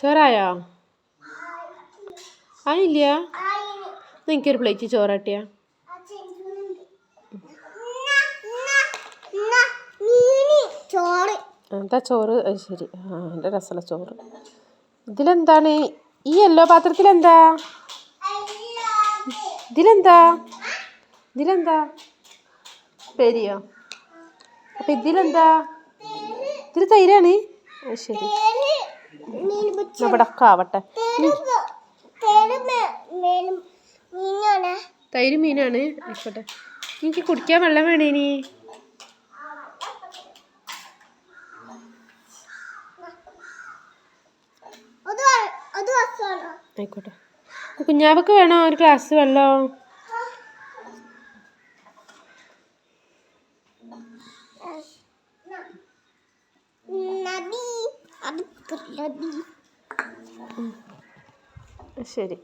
ചോറായോ? ആയില്ല എനിക്കൊരു പ്ലേറ്റ് ചോറാട്ടിയാ? ചോറ് എന്താ ചോറ്? ശരി. ആ എന്റെ രസമുള്ള ചോറ്. ഇതിലെന്താണ്? ഈ യെല്ലോ പാത്രത്തിലെന്താ? ഇതിലെന്താ? ഇതിലെന്താ? പെരിയോ അപ്പൊ ഇതിലെന്താ? ഇതിൽ തൈരാണ്? ശരി. ഇവിടെ ഒക്കെ ആവട്ടെ. തൈര് മീനാണ് ആയിക്കോട്ടെ. എനിക്ക് കുടിക്കാൻ വെള്ളം അത് രസമാണ് ആയിക്കോട്ടെ. കുഞ്ഞാവക്ക് വേണോ? ഒരു ഗ്ലാസ് വെള്ളം? നദി ശരി.